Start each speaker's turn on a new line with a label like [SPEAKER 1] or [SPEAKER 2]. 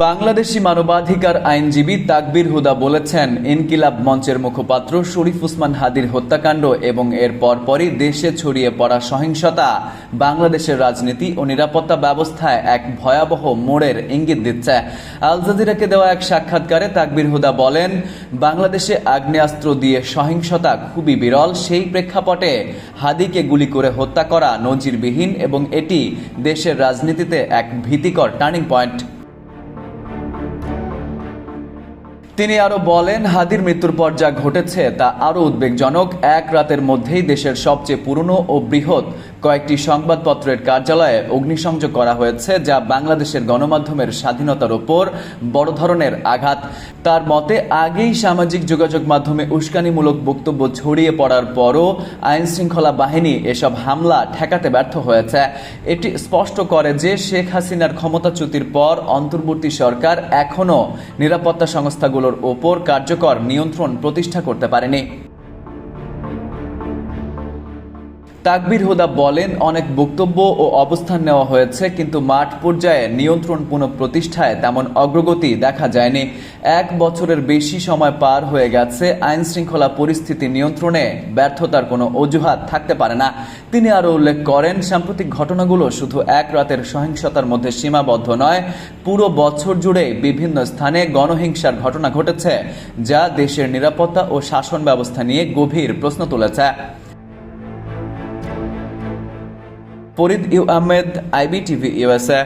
[SPEAKER 1] বাংলাদেশি মানবাধিকার আইনজীবী তাকবির হুদা বলেছেন, ইনকিলাব মঞ্চের মুখপাত্র শরীফ উসমান হাদির হত্যাকাণ্ড এবং এর পরপরই দেশে ছড়িয়ে পড়া সহিংসতা বাংলাদেশের রাজনীতি ও নিরাপত্তা ব্যবস্থায় এক ভয়াবহ মোড়ের ইঙ্গিত দিচ্ছে। আল জাজিরাকে দেওয়া এক সাক্ষাৎকারে তাকবির হুদা বলেন, বাংলাদেশে আগ্নেয়াস্ত্র দিয়ে সহিংসতা খুবই বিরল, সেই প্রেক্ষাপটে হাদিকে গুলি করে হত্যা করা নজিরবিহীন এবং এটি দেশের রাজনীতিতে এক ভীতিকর টার্নিং পয়েন্ট। তিনি আরও বলেন, হাদির মৃত্যুর পর যা ঘটেছে তা আরও উদ্বেগজনক। এক রাতের মধ্যেই দেশের সবচেয়ে পুরনো ও বৃহৎ কয়েকটি সংবাদপত্রের কার্যালয়ে অগ্নিসংযোগ করা হয়েছে, যা বাংলাদেশের গণমাধ্যমের স্বাধীনতার ওপর বড় ধরনের আঘাত। তার মতে, আগেই সামাজিক যোগাযোগ মাধ্যমে উস্কানিমূলক বক্তব্য ছড়িয়ে পড়ার পরও আইন শৃঙ্খলা বাহিনী এসব হামলা ঠেকাতে ব্যর্থ হয়েছে। এটি স্পষ্ট করে যে, শেখ হাসিনার ক্ষমতাচ্যুতির পর অন্তর্বর্তী সরকার এখনও নিরাপত্তা সংস্থাগুলোর ওপর কার্যকর নিয়ন্ত্রণ প্রতিষ্ঠা করতে পারেনি। তাকবির হুদা বলেন, অনেক বক্তব্য ও অবস্থান নেওয়া হয়েছে, কিন্তু মাঠ পর্যায়ে নিয়ন্ত্রণ পুনঃপ্রতিষ্ঠায় তেমন অগ্রগতি দেখা যায়নি। এক বছরের বেশি সময় পার হয়ে গেছে আইন শৃঙ্খলা পরিস্থিতি নিয়ন্ত্রণে ব্যর্থতার কোনো অজুহাত থাকতে পারে না। তিনি আরও উল্লেখ করেন, সাম্প্রতিক ঘটনাগুলো শুধু এক রাতের সহিংসতার মধ্যে সীমাবদ্ধ নয়, পুরো বছর জুড়ে বিভিন্ন স্থানে গণহিংসার ঘটনা ঘটেছে, যা দেশের নিরাপত্তা ও শাসন ব্যবস্থা নিয়ে গভীর প্রশ্ন তুলেছে। Farid U Ahmed IBTV USA